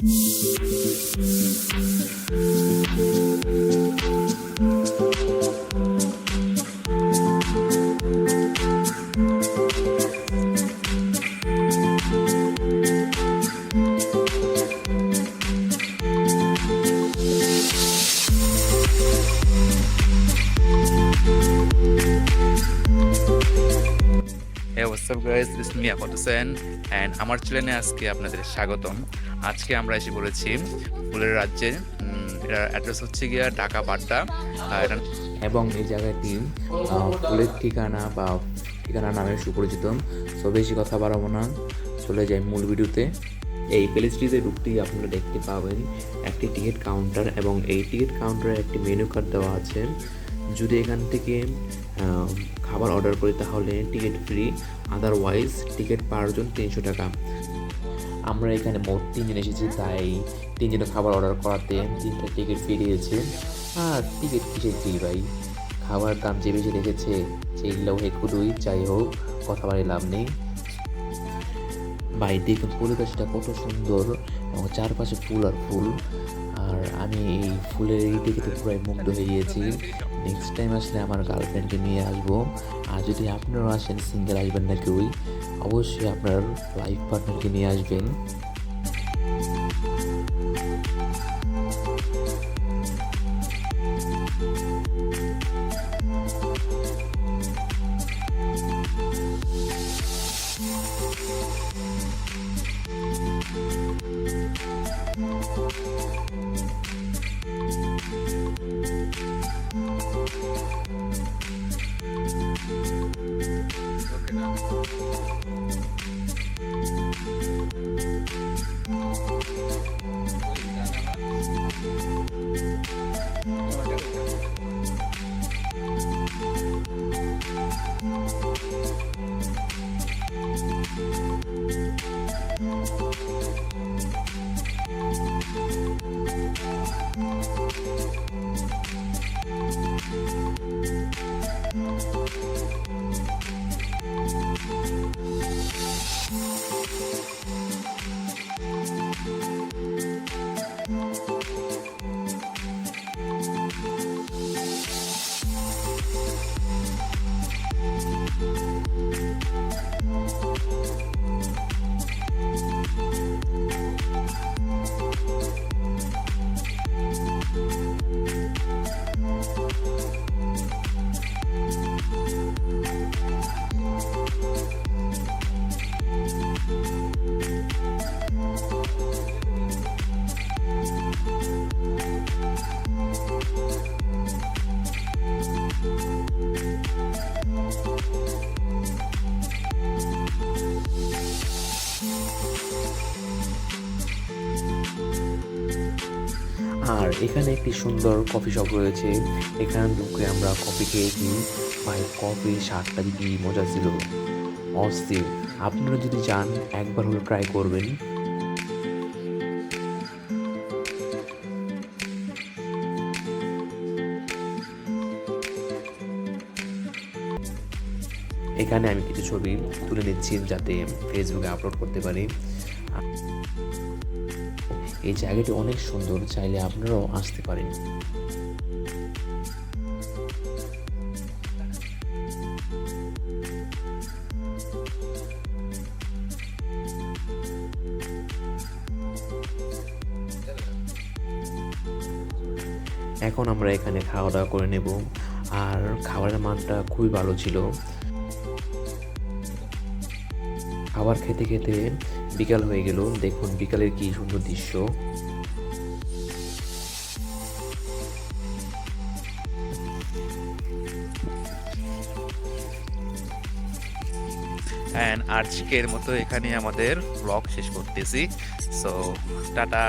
うん。guys this me Hossain and আমার চ্যানেলে আজকে আপনাদের স্বাগতম। আজকে আমরা এসে পড়েছি ফুলের রাজ্যে। এটার অ্যাড্রেস হচ্ছে গিয়া ঢাকা, বাড্ডা। এবং এই জায়গাটি ফুলের ঠিকানা বা ঠিকানা নামে সুপরিচিত। সো বেশি কথা বাড়াবো না। চলে যাই মূল ভিডিওতে। এই প্যালেসটিতে ঢুকতেই আপনারা দেখতে পাবেন একটি টিকিট কাউন্টার এবং এই টিকিট কাউন্টারে একটি মেনু কার্ড দেওয়া আছে। যদি এখান থেকে খাবার অর্ডার করি, তাহলে ticket free otherwise ticket per person তিনশো টাকা। আমরা এখানে মোট তিনজন এসেছি, তাই তিনজনে খাবার অর্ডার করাতে তিনটা টিকিট ফ্রি দিয়েছে। আর টিকিট কিসের ফ্রি ভাই? খাবার দাম যে বেশি রেখেছে সেইগুলোও হেকুদুই যাই হোক, কথা বাড়ি লাভ নেই। ভাই দেখুন গাছটা কত সুন্দর এবং চারপাশে ফুল আর ফুল। আর আমি এই ফুলের এই দেখে পুরাই মুগ্ধ হয়ে গিয়েছি। নেক্সট টাইম আসলে আমার গার্লফ্রেন্ডকে নিয়ে আসব। আর যদি আপনারা আসেন সিঙ্গেল আসবেন না কেউই, অবশ্যই আপনার লাইফ পার্টনারকে নিয়ে আসবেন। Look at that. আর এখানে একটি সুন্দর কফি শপ রয়েছে। এখানে ঢুকে আমরা কফি খেয়েছি ভাই, কফি স্বাদটা যদি মজা ছিল? অস্থির। আপনারা যদি যান একবার হলে ট্রাই করবেন। এখানে আমি কিছু ছবি তুলে নিচ্ছি যাতে ফেসবুকে আপলোড করতে পারি। এই জায়গাটি অনেক সুন্দর, চাইলে আপনারাও আসতে পারেন। এখন আমরা এখানে খাওয়া দাওয়া করে নেব। আর খাবারের মানটা খুবই ভালো ছিল। খাবার খেতে খেতে বিকাল হয়ে গেল। দেখুন বিকালের কি সুন্দর দৃশ্য। অ্যান্ড আজকের মতো এখানে আমাদের ব্লগ শেষ করতেছি। So tata.